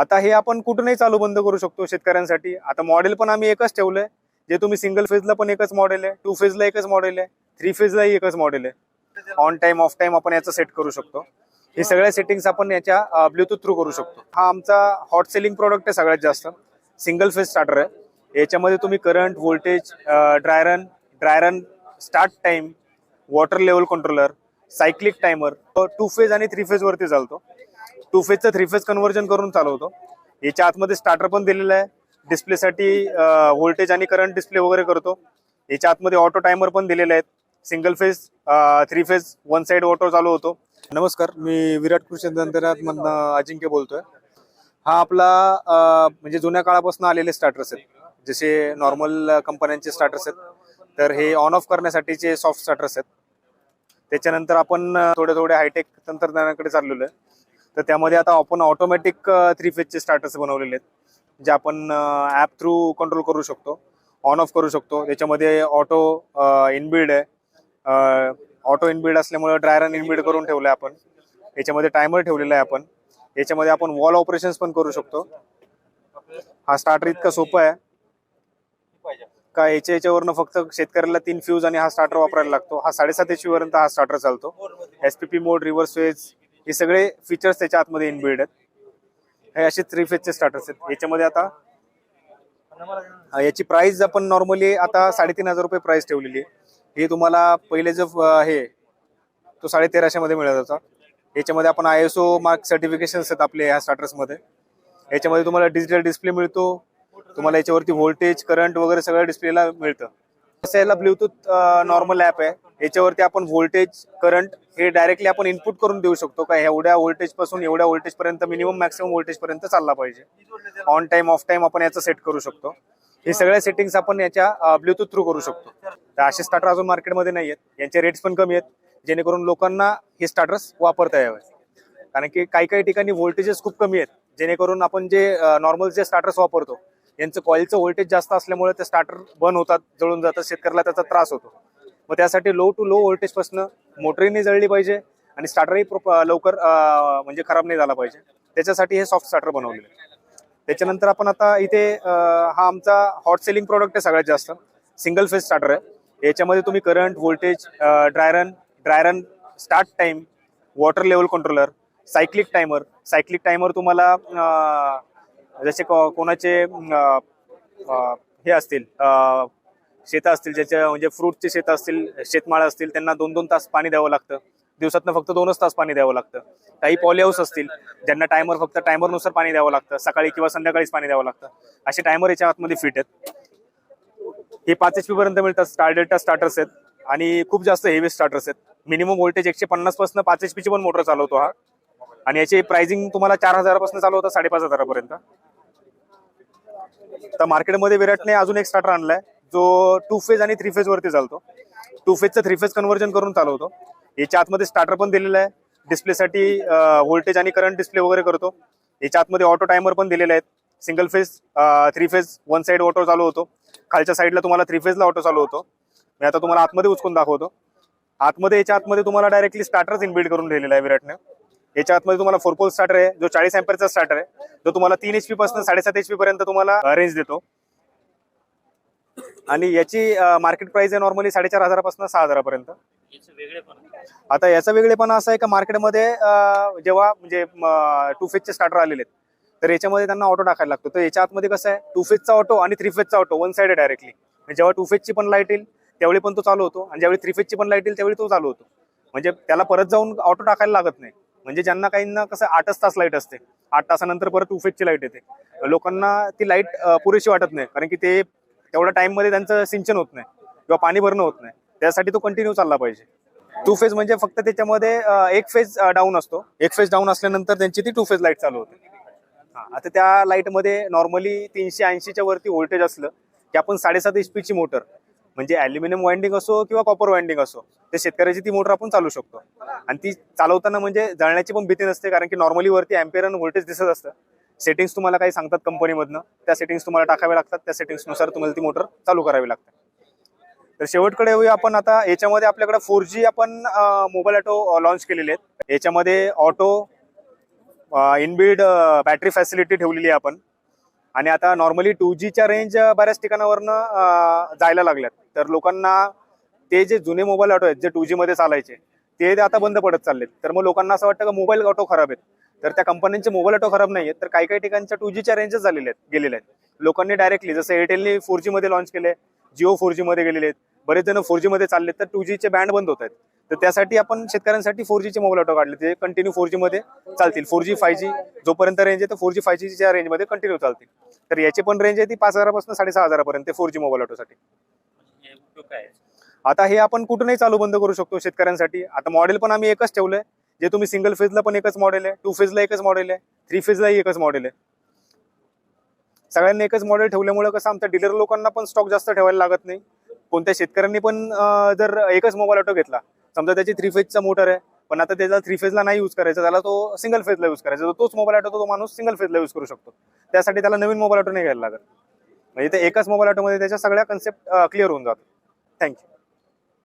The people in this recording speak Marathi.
आता हे आपण कुठूनही चालू बंद करू शकतो शेतकऱ्यांसाठी. आता मॉडेल पण आम्ही एकच ठेवलंय. जे तुम्ही सिंगल फेजला पण एकच मॉडेल आहे टू फेजला एकच मॉडेल आहे थ्री फेजलाही एकच मॉडेल आहे. ऑन टाइम ऑफ टाइम आपण याचं सेट करू शकतो. हे सगळ्या सेटिंग्स आपण याच्या ब्लूटूथ थ्रू करू शकतो. हा आमचा हॉट सेलिंग प्रोडक्ट आहे सगळ्यात जास्त. सिंगल फेज स्टार्टर आहे. याच्यामध्ये तुम्ही current voltage dry run dry run start time water level controller cyclic timer two phase आणि थ्री फेज वरती चालतो. टू फेजचं थ्री फेज कन्व्हर्जन करून चालवतो. याच्या आतमध्ये स्टार्टर पण दिलेलं आहे. डिस्प्लेसाठी व्होल्टेज आणि करंट डिस्प्ले वगैरे करतो. याच्या आतमध्ये ऑटो टायमर पण दिलेले आहेत. Single phase three phase one side auto चालू होतो. नमस्कार मी विराट कृषी तंत्रज्ञान मधनं अजिंक्य बोलतोय. हा आपला म्हणजे जुन्या काळापासून आलेले स्टार्टर्स आहेत. जसे नॉर्मल कंपन्यांचे स्टार्टर्स आहेत. तर हे ऑन ऑफ करण्यासाठीचे सॉफ्ट स्टार्टर्स आहेत. त्याच्यानंतर आपण थोडे थोडे हायटेक तंत्रज्ञानाकडे चाललेलो आहे. तर त्यामध्ये आता आपण ऑटोमॅटिक थ्री फेजचे स्टार्टर्स बनवलेले आहेत. जे आपण ॲप थ्रू कंट्रोल करू शकतो ऑन ऑफ करू शकतो. त्याच्यामध्ये ऑटो इनबिल्ड आहे. ऑटो इनबिल्ड असल्यामुळे ड्रायरन इनबिल्ड करून ठेवलं आहे आपण. याच्यामध्ये टायमर ठेवलेला आहे आपण. याच्यामध्ये आपण वॉल ऑपरेशन्स पण करू शकतो. हा स्टार्टर इतका सोपा आहे. का याच्या याच्यावरनं फक्त शेतकऱ्याला तीन फ्यूज आणि हा स्टार्टर वापरायला लागतो. हा साडेसात एच पर्यंत हा स्टार्टर चालतो. S P P mode reverse veg हे सगळे फीचर्स त्याच्या आतमध्ये इनबिल्ड आहेत. हे असे थ्री फेजचे स्टार्टर्स आहेत. याच्यामध्ये आता याची प्राइस आपण नॉर्मली आता साडेतीन हजार रुपये प्राइस ठेवलेली आहे. हे तुम्हाला पहिले जो आहे हे तो साडे तेराशे मध्ये मिळत होता. याच्यामध्ये आपण I S O mark certification आहेत आपले ह्या स्टार्टर्समध्ये. याच्यामध्ये तुम्हाला डिजिटल डिस्प्ले मिळतो. तुम्हाला याच्यावरती व्होल्टेज करंट वगैरे सगळं डिस्प्लेला मिळतं. याला ब्लूटूथ नॉर्मल ॲप आहे. याच्यावरती आपण व्होल्टेज करंट हे डायरेक्टली आपण इनपुट करून देऊ शकतो का? एवढ्या व्होल्टेजपासून एवढ्या व्होल्टेज पर्यंत मिनिमम मॅक्सिमम व्होल्टेज पर्यंत चालला पाहिजे. ऑन टाइम ऑफ टाइम आपण याचं सेट करू शकतो. हे सगळ्या सेटिंग्स आपण याच्या ब्लूटूथ थ्रू करू शकतो. तर असे स्टार्टर अजून मार्केटमध्ये नाही आहेत. यांचे रेट्स पण कमी आहेत. जेणेकरून लोकांना हे स्टार्टर्स वापरता यावे. कारण की काही काही ठिकाणी व्होल्टेजेस खूप कमी आहेत. जेणेकरून आपण जे नॉर्मल जे स्टार्टर्स वापरतो यांचं कॉईलचं व्होल्टेज जास्त असल्यामुळे ते स्टार्टर बंद होतात जळून जातात शेतकऱ्याला त्याचा त्रास होतो. मग त्यासाठी लो टू लो व्होल्टेजपासून मोटरीने जळली पाहिजे आणि स्टार्टरही लवकर म्हणजे खराब नाही झाला पाहिजे. त्याच्यासाठी हे सॉफ्ट स्टार्टर बनवलेलं आहे. त्याच्यानंतर आपण आता इथे हा आमचा हॉट सेलिंग प्रोडक्ट आहे सगळ्यात जास्त. सिंगल फेज स्टार्टर आहे. याच्यामध्ये तुम्ही current voltage dry run dry run start time water level controller cyclic timer cyclic timer तुम्हाला जसे कोणाचे हे असतील शेतं असतील ज्याच्या म्हणजे फ्रूटचे शेतं असतील शेतमाळ असतील त्यांना दोन दोन तास पाणी द्यावं लागतं. दिवसातनं फक्त दोनच तास पाणी द्यावं लागतं. काही पॉली हाऊस असतील ज्यांना टायमर फक्त टायमरनुसार पाणी द्यावं लागतं. सकाळी किंवा संध्याकाळीच पाणी द्यावं लागतं. असे टायमर याच्या आतमध्ये फिट आहेत. हे पाच एच पी पर्यंत मिळतात स्टार डेल्टा स्टार्टर्स आहेत. आणि खूप जास्त हेवी स्टार्टर्स आहेत. मिनिमम व्होल्टेज एकशे पन्नासपासून पाच एच पीची पण मोटर चालवतो हा. आणि याची प्राइसिंग तुम्हाला चार हजारापासून चालू होतं साडेपाच हजारापर्यंत. तर मार्केटमध्ये विराटने अजून एक स्टार्टर आणलाय. जो टू फेज आणि थ्री फेज वरती चालतो. टू फेजचं थ्री फेज कन्व्हर्जन करून चालवतो. याच्या आतमध्ये स्टार्टर पण दिलेलं आहे. डिस्प्लेसाठी व्होल्टेज आणि करंट डिस्प्ले वगैरे करतो. याच्या आतमध्ये ऑटो टायमर पण दिलेले आहेत. Single phase three phase one side auto चालू होतो. खालच्या साईडला तुम्हाला थ्री फेजला ऑटो चालू होतो. मी आता तुम्हाला आतमध्ये उचकून दाखवतो. आतमध्ये याच्या आतमध्ये तुम्हाला डायरेक्टली स्टार्टरच इनबिल्ड करून दिलेला आहे विराटने. याच्या आतमध्ये तुम्हाला फोर पोल स्टार्टर आहे जो चाळीस अँपरचा स्टार्टर आहे जो तुम्हाला तीन एच पी पासून साडेसात एच पी पर्यंत तुम्हाला रेंज देतो. आणि याची मार्केट प्राइस आहे नॉर्मली साडेचार हजारापासून सहा हजारापर्यंत आता याचा वेगळेपणा असा आहे का मार्केटमध्ये जेव्हा म्हणजे टू फेजचे स्टार्टर आलेले आहेत तर याच्यामध्ये त्यांना ऑटो टाकायला लागतो. तर याच्या आतमध्ये कसं आहे टू फेजचा ऑटो आणि थ्री फेजचा ऑटो वन साइड डायरेक्टली जेव्हा टू फेजची पण लाइट येईल त्यावेळी पण तो चालू होतो. आणि ज्यावेळी थ्री फेजची पण लाइट येईल त्यावेळी तो चालू होतो. म्हणजे त्याला परत जाऊन ऑटो टाकायला लागत नाही. म्हणजे ज्यांना काहींना कसं आठच तास लाइट असते. आठ तासानंतर परत टू लाइट येते. लोकांना ती लाइट पुरेशी वाटत नाही. कारण की ते तेवढ्या टाइममध्ये त्यांचं सिंचन होत नाही. किंवा पाणी भरणं होत नाही. त्यासाठी तो कंटिन्यू चालला पाहिजे. टू फेज म्हणजे फक्त त्याच्यामध्ये एक फेज डाऊन असतो. एक फेज डाऊन असल्यानंतर त्यांची ती टू फेज लाइट चालू होते. हा, आता त्या लाईटमध्ये नॉर्मली तीनशे ऐंशीच्या वरती व्होल्टेज असलं की आपण साडेसात एच पीची मोटर म्हणजे ॲल्युमिनियम वाइंडिंग असो किंवा कॉपर वाइंडिंग असो ते शेतकऱ्याची ती मोटर आपण चालू शकतो. आणि ती चालवताना म्हणजे जळण्याची पण भीती नसते कारण की नॉर्मली वरती अँपेअर आणि व्होल्टेज दिसत असतं. सेटिंग्स तुम्हाला काही सांगतात कंपनीमधनं त्या सेटिंग्स तुम्हाला टाकाव्या लागतात. त्या सेटिंग्सनुसार तुम्हाला ती मोटर चालू करावी लागते. तर शेवटकडे येऊया आपण आता. याच्यामध्ये आपल्याकडे फोर जी आपण मोबाईल ऑटो लॉन्च केलेले आहेत. याच्यामध्ये ऑटो इनबिल्ड बॅटरी फॅसिलिटी ठेवलेली आहे आपण. आणि आता नॉर्मली टू जीच्या रेंज बऱ्याच ठिकाणावरनं जायला लागल्यात. तर लोकांना ते जे जुने मोबाईल ऑटो आहेत जे टू जी मध्ये चालायचे ते आता बंद पडत चाललेत. तर मग लोकांना असं वाटतं का मोबाईल ऑटो खराब आहेत? तर त्या कंपन्यांचे मोबाईल ऑटो खराब नाही आहेत तर काही काही ठिकाणच्या टू जीच्या रेंजेस झालेल्या आहेत गेलेल्या आहेत. लोकांनी डायरेक्टली जसं एअरटेलने फोर जी मध्ये लॉन्च केले जिओ फोर जी मध्ये गेलेले आहेत. बरेच जण फोर जी मध्ये चालले तर टू जीचे बँड बंद होत आहेत. तर त्यासाठी आपण शेतकऱ्यांसाठी फोर जीचे मोबाईल ऑटो काढले. ते कंटिन्यू फोर जी मध्ये चालतील. फोर जी फाय जी जोपर्यंत रेंज आहे तर फोर जी फाय जीच्या रेंजमध्ये कंटिन्यू चालतील. तर याची पण रेंज आहे ती पाच हजारापासून साडेसहा हजारापर्यंत फोर जी मोबाईल ऑटोसाठी? आता हे आपण कुठूनही चालू बंद करू शकतो शेतकऱ्यांसाठी. आता मॉडेल पण आम्ही एकच ठेवलंय. जे तुम्ही सिंगल फेजला पण एकच मॉडेल आहे टू फेजला एकच मॉडेल आहे थ्री फेजलाही एकच मॉडेल आहे. सगळ्यांनी एकच मॉडेल ठेवल्यामुळे कसं आमच्या डीलर लोकांना पण स्टॉक जास्त ठेवायला लागत नाही. कोणत्या शेतकऱ्यांनी पण जर एकच मोबाईल ऑटो घेतला समजा त्याची थ्री फेजचा मोटर आहे पण आता त्याला थ्री फेजला नाही यूज करायचा त्याला तो सिंगल फेजला यूज करायचा. तर तोच मोबाईल ऑटो तो माणूस सिंगल फेजला यूज करू शकतो. त्यासाठी त्याला नवीन मोबाईल ऑटो नाही घ्यायला लागत. म्हणजे ते एकाच मोबाईल ऑटोमध्ये त्याच्या सगळ्या कन्सेप्ट क्लिअर होऊन जातात. थँक्यू